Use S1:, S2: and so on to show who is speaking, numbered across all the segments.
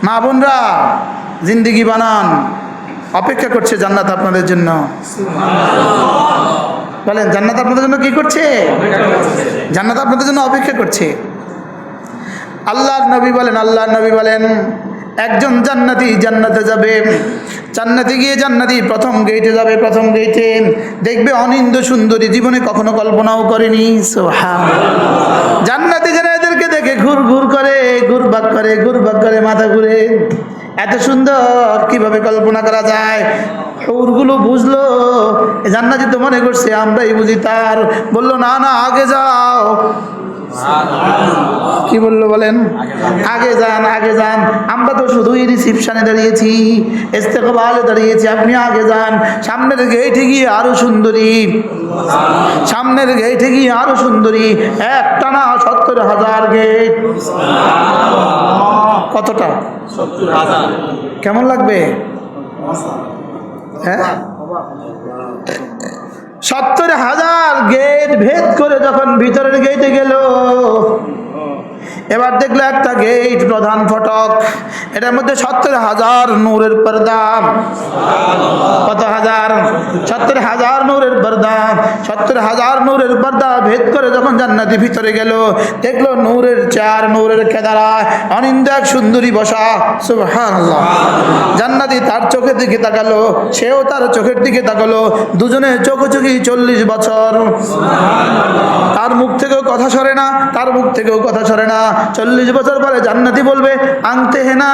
S1: মা বোনরা, জিন্দিগি বানান। অপেক্ষা করছে জান্নাত আপনাদের জন্য। বলেন, জান্নাত আপনাদের জন্য কি করছে? জান্নাত আপনাদের জন্য অপেক্ষা করছে। আল্লাহর নবী বলেন, আল্লাহর নবী বলেন, একজন জান্নাতি জান্নাতে যাবে। জান্নাতে গিয়ে জান্নাতি প্রথম গেটে যাবে, প্রথম গেটে দেখবে অনিন্দ সুন্দরী, জীবনে কখনো কল্পনাও করেনি। সোহা জান্নাতি যেন এদেরকে দেখে ঘুর ঘুর করে ঘুরবাক করে ঘুরবাক করে মাথা ঘুরে। এত সুন্দর কীভাবে কল্পনা করা যায়? ওরগুলো বুঝলো জান্নাতি তো মনে করছে, আমরাই বুঝি তার। বলল, না না, আগে যাও। কি বলল বলেন? আগে যান আগে যান। আমরা তো শুধুই রিসিপশনে দাঁড়িয়েছি, ইস্তেকবালে দাঁড়িয়েছি। আপনি আগে যান। সামনের গেটে গিয়ে আরও সুন্দরী। সামনের গেটে গিয়ে আরও সুন্দরী। একটা না, সত্তর হাজার গেট কতটা? কেমন লাগবে? হ্যাঁ? সত্তর হাজার গেট ভেদ করে যখন ভিতরের গেটে গেল এবার দেখল একটা গেট প্রধান ফটক। এটার মধ্যে সত্তর হাজার নূরের পর্দা। কত হাজার? সত্তর হাজার নূরের পর্দা। সত্তর হাজার নূরের পর্দা ভেদ করে যখন জান্নাতি ভিতরে গেল, দেখল নূরের চার নূরের কেদারা অনিন্দ এক সুন্দরী বসা। সুবহানাল্লাহ। জান্নাতি তার চোখের দিকে তাকালো, সেও তার চোখের দিকে তাকালো। দুজনে চোখোচোখি চল্লিশ বছর। তার মুখ থেকেও কথা সরে না, তার মুখ থেকেও কথা সরে না। চল্লিশ বছর পরে জান্নাতি বলবে আনতে হে না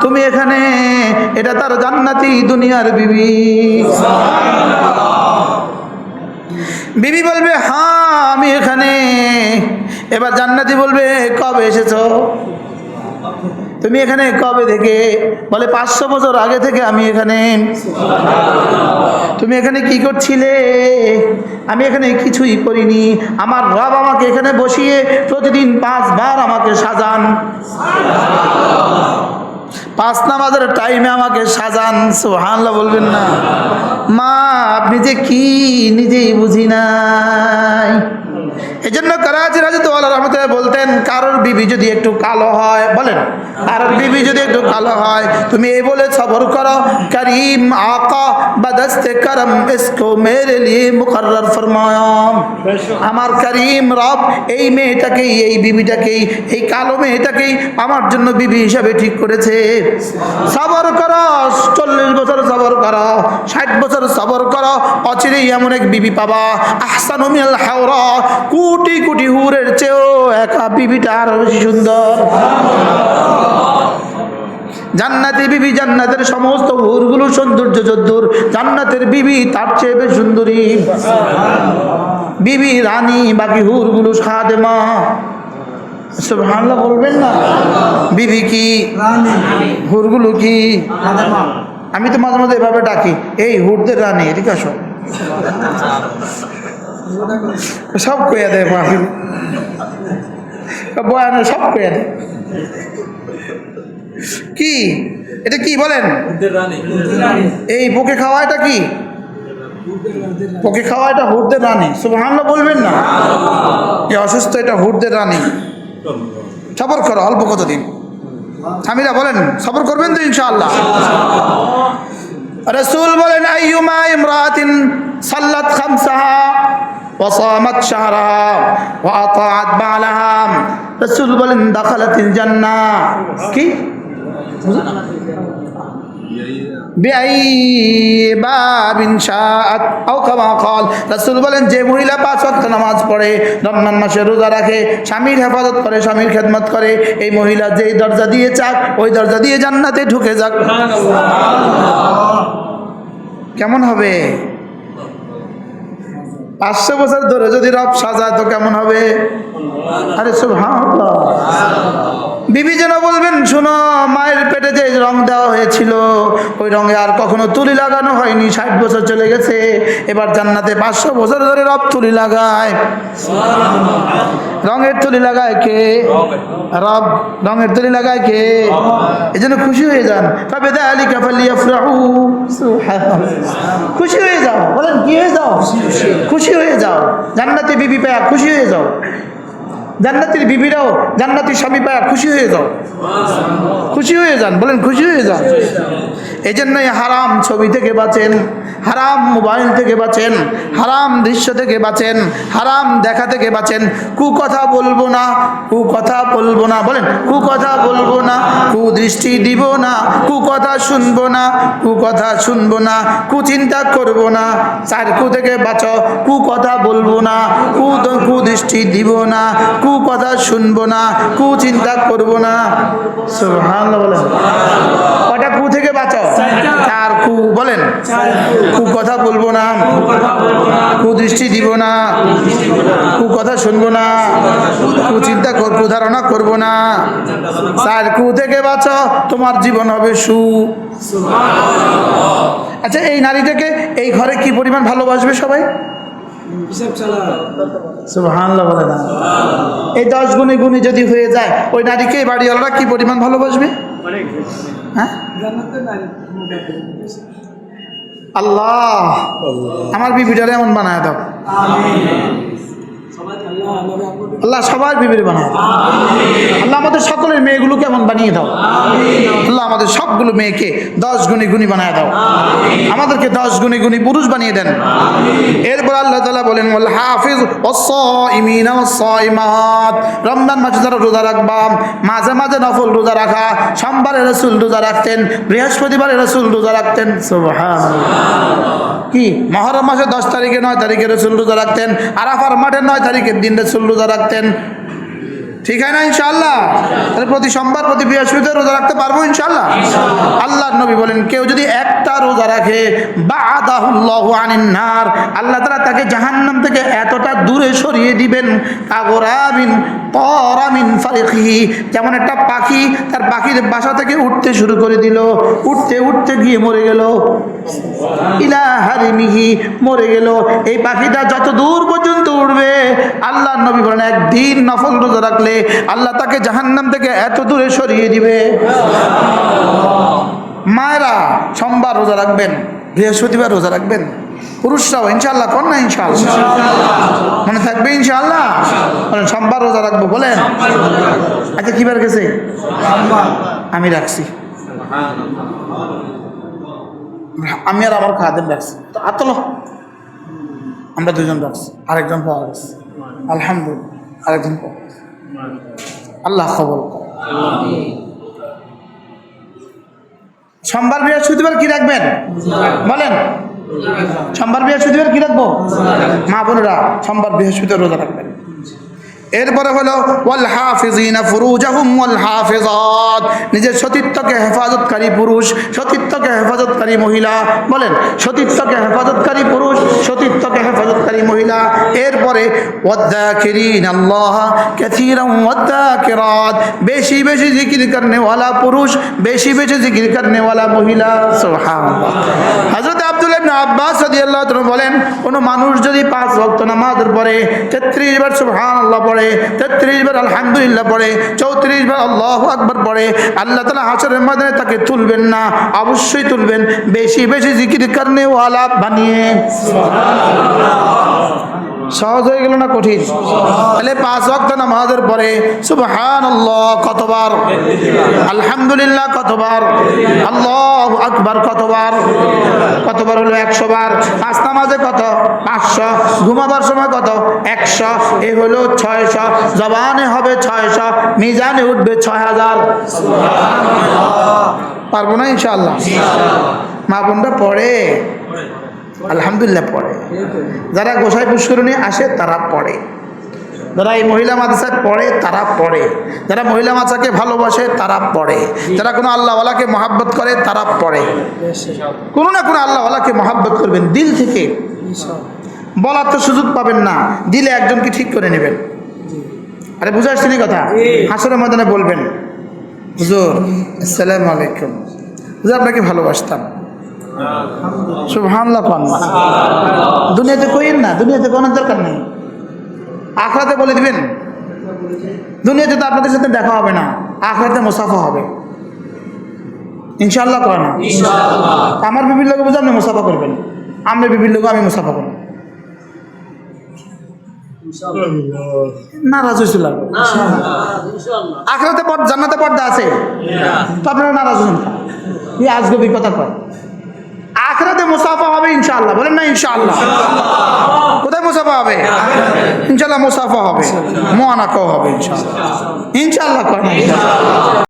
S1: তুমি এখানে এটা তার জান্নাতি দুনিয়ার বিবি। বিবি বলবে হ্যাঁ আমি এখানে। এবার জান্নাতি বলবে কবে এসেছ? তুমি এখানে কবে থেকে? বলে পাঁচশো বছর আগে থেকে আমি এখানে। তুমি এখানে কি করছিলে? আমি এখানে কিছুই করিনি। আমার রব আমাকে এখানে বসিয়ে প্রতিদিন পাঁচবার আমাকে সাজান। পাঁচ নামাজের টাইমে আমাকে সাজান। সোহানলা বলবেন না। মা, আপনি যে কি নিজেই বুঝি নাই। এই জন্য করাচি রাজু আল্লাহ রহমতুল্লাহ বলতেন, কারোর বিবি যদি একটু কালো হয়, বলেন, কারোর বিবি যদি একটু কালো হয়, তুমি এই বলে সবর করো, করিম আকা বদস্তে করম, ইসকো মেরে লিয়ে মুকর্রর ফরমায়াম। আমার করিম রব এই মেয়েটাকেই, এই বিবিটাকেই, এই কালো মেয়েটাকেই আমার জন্য বিবি হিসাবে ঠিক করেছে। সবর করো, চল্লিশ বছর সবর করো, ষাট বছর সবর করো, অচিরেই এমন এক বিবি পাবা। আহসান হাওরা কোটি কোটি হুরের চেয়েও একা বিবিটা আরও বেশি সুন্দর। জান্নাতি বিবি জান্নাতের সমস্ত হুরগুলো সৌন্দর্য যদ্দুর জান্নাতের বিবি তার চেয়ে বেশ সুন্দরী। বিবি রানী বাকি হুরগুলো খাদেমা। সুবহানাল্লাহ বলবেন না? বিবি কি? হুরগুলো কি? আমি তো মাঝে মাঝে এভাবে ডাকি এই হুরদের রানী এদিকে আসো। সব কইয়া দেয় মাহফিল বয়ানে সব কইয়া দেয়। কি? এটা কি বলেন? এই পোকে খাওয়া এটা কি? পোকে খাওয়া এটা হুরদের রানী। সুবহানাল্লাহ বলবেন না? এই অসুস্থ এটা হুরদের রানী। সবর করো অল্প কতদিন? স্বামীরা বলেন, সবর করবেন তো ইনশাআল্লাহ। রসুল বলেন, আইয়ুমা ইমরাতিন وصامت شهرها وأطاعت بعلها রসুল বলেন দাখালাতিল জান্নাহ কি বিআই বাবিন শাআত আও কামা ক্বাল রাসূল বলেন যে মহিলা পাঁচ ওয়াক্ত নামাজ পড়ে রমজান মাসে রোজা রাখে স্বামীর হেফাজত করে স্বামীর খেদমত করে এই মহিলা যেই দরজা দিয়ে চাক ওই দরজা দিয়ে জান্নাতে ঢুকে যাক কেমন হবে পাঁচশো বছর ধরে যদি রব সাজায় তো কেমন হবে? আরে সুবহানাল্লাহ। বিবি যেন বলবেন শোনো মায়ের পেটে যে রং দেওয়া হয়েছিল ওই রঙে আর কখনো তুলি লাগানো হয়নি ষাট বছর চলে গেছে এবার জান্নাতে পাঁচশো বছর ধরে রব তুলি লাগায়। রঙের তুলি লাগায় কে? রব। রঙের তুলি লাগায় কে? এই জন্য খুশি হয়ে যান। তবে আলী কাফালিয়া খুশি হয়ে যাও। বলেন কি হয়ে যাও। খুশি হয়ে যাও। জান্নাতে বিবি পায়া খুশি হয়ে যাও। জান্নাতির বিবিরাও জান্নাতির স্বামী পায়া খুশি হয়ে যাও। খুশি হয়ে যান, বলেন খুশি হয়ে যান। এই জন্যই হারাম ছবি থেকে বাঁচেন, হারাম মোবাইল থেকে বাঁচেন, হারাম দৃশ্য থেকে বাঁচেন, হারাম দেখা থেকে বাঁচেন। কু কথা বলব না কু কথা বলব না, বলেন কু কথা বলব না কু দৃষ্টি দিব না কু কথা শুনব না কু কথা শুনব না কু চিন্তা করব না চার কু থেকে বাঁচো কু কথা বলব না কু কু দৃষ্টি দিব না কু কথা শুনব না, কু চিন্তা করব না। বলেন। কটা কু থেকে বাঁচাও? চার কু, বলেন। কু কথা বলব না, কু দৃষ্টি দিব না, কু কথা শুনব না, কু চিন্তা কর, কু ধারণা করব না। চার কু থেকে বাঁচো তোমার জীবন হবে সু। আচ্ছা এই নারীটাকে এই ঘরে কি পরিমাণ ভালোবাসবে সবাই? বলে না। এই দশ গুণে গুণে যদি হয়ে যায় ওই নারীকে বাড়িওয়ালারা কি পরিমাণ ভালোবাসবে? হ্যাঁ? আল্লাহ! আমার বিবিটারে এমন বানায় দাও। আল্লাহ সবার বিবির বানায় আল্লাহ আমাদের সকলের মেয়েগুলোকে এমন বানিয়ে দাও। আল্লাহ আমাদের সবগুলো মেয়েকে দশ গুণী গুণী দাও। আমাদেরকে দশ গুণী গুণী পুরুষ বানিয়ে দেন। এরপর আল্লাহ তালা বলেন হাফিজ রমজান মাসে রোজা রাখবা, মাঝে মাঝে নফল রোজা রাখা, সোমবারে রসুল রোজা রাখতেন, বৃহস্পতিবারে রসুল রোজা রাখতেন কি? মহরম মাসে দশ তারিখে নয় তারিখে রসুল রোজা রাখতেন, আরাফার মাঠে নয় তারিখের দিন রসুল রোজা রাখতেন। ঠিক হয় না ইনশাল্লাহ তাহলে প্রতি সোমবার প্রতি বৃহস্পতি রোজা রাখতে পারব ইনশাল্লাহ আল্লাহ নবী বলেন কেউ যদি একটা রোজা রাখে নার আল্লাহ তালা তাকে জাহান্নাম থেকে এতটা দূরে সরিয়ে দিবেন কাগরাবিন যেমন একটা পাখি তার পাখির বাসা থেকে উঠতে শুরু করে দিল। উঠতে উঠতে গিয়ে মরে গেল। ইলা হারিমিহি, মরে গেল। এই পাখিটা যত দূর পর্যন্ত উঠবে আল্লাহ নবী বলেন, একদিন নফল রোজা রাখলে আল্লাহ তাকে জাহান্নাম থেকে এত দূরে সরিয়ে দিবে। মায়েরা, সোমবার রোজা রাখবেন, বৃহস্পতিবার রোজা রাখবেন। পুরুষরাও ইনশাল্লাহ কর না ইনশাল্লাহ মনে থাকবে ইনশাল্লাহ সোমবার রোজা রাখব, বলেন। আচ্ছা কিবার গেছে? আমি রাখছি। আমি আর আমার খাদেম রাখছি। তো আতলো আমরা দুজন রাখছি। আরেকজন পাওয়া গেছে। আলহামদুলিল্লাহ, আরেকজন পাওয়া গেছে। আল্লাহ খবর সোমবার বৃহস্পতিবার কি রাখবেন? বলেন। সোমবার বৃহস্পতিবার কি রাখব? মা সোমবার বৃহস্পতিবার রোজা রাখবেন। এরপরে হলো ওয়াল ওয়াল নিজের সতীত্বকে হেফাজতকারী পুরুষ সতীর্থকে হেফাজতকারী মহিলা, বলেন সতীর্থকে হেফাজতকারী পুরুষ সতীর্থকে হেফাজতকারী মহিলা। এরপরে ওয়াদ্দাকিরিন আল্লাহ বেশি বেশি জিকির করনে পুরুষ, বেশি বেশি জিকির কর্নেওয়ালা মহিলা। সুবহানাল্লাহ। হযরত আব্দুল্লাহ বলেন, কোনো মানুষ যদি পাঁচ ভক্ত নামাজের পরে 33 বার সুহান আল্লাহ পড়ে 33 বার আলহামদুলিল্লাহ পড়ে 34 বার আল্লাহ আকবর পড়ে, আল্লাহ তালা হাসরের মাধ্যমে তাকে তুলবেন না, অবশ্যই তুলবেন। বেশি বেশি জিকির কারণে ওয়ালাপ বানিয়ে। সহজ হয়ে গেল না কঠিন? তাহলে পাঁচ ওয়াক্ত নামাজের পরে সুবহানাল্লাহ কতবার? আলহামদুলিল্লাহ কতবার? আল্লাহ আকবার কতবার? কতবার হলো একশো বার পাঁচ নামাজে কত? পাঁচশো। ঘুমাবার সময় কত? একশো। এ হলো ছয়শো। জবানে হবে ছয়শো। মিজানে উঠবে ছয় হাজার পারব না ইনশাল্লাহ মা বোনরা পড়ে। আলহামদুলিল্লাহ পড়ে। যারা গোসাই পুষ্করণী আসে তারা পড়ে। যারা এই মহিলা মাদ্রাসায় পড়ে তারা পড়ে। যারা মহিলা মাদ্রাসাকে ভালোবাসে তারা পড়ে। যারা কোনো আল্লাহওয়ালাকে মহাব্বত করে তারা পড়ে। কোনো না কোনো আল্লাহওয়ালাকে মহাব্বত করবেন দিল থেকে। বলার তো সুযোগ পাবেন না। দিলে একজনকে ঠিক করে নেবেন? আরে বুঝে আসছেন কথা? হাসরের ময়দানে বলবেন। হুজুর আসসালামু আলাইকুম। হুজুর আপনাকে ভালোবাসতাম। সুবহানাল্লাহ পান না দুনিয়াতে কইেন না? দুনিয়াতে কোনো দরকার নেই। আখরাতে বলে দিবেন। দুনিয়াতে তো আপনাদের সাথে দেখা হবে না। আখরাতে মুসাফা হবে। ইনশাআল্লাহ করে না? আমার বিভিন্ন লোক বুঝে আপনি মুসাফা করবেন। আমরা বিভিন্ন লোক আমি মুসাফা করব। নারাজ হয়েছিল আখরাতে পর জান্নাতে পর্দা আছে। তো আপনারা নারাজ হন। কি আজকে কথা কয়। আখরাতে মুসাফা হবে ইনশাআল্লাহ। বলেন না ইনশাআল্লাহ। কোথায় মুসাফা হবে? ইনশাআল্লাহ মুসাফা হবে। মোয়ানাকাও হবে ইনশাআল্লাহ। ইনশাআল্লাহ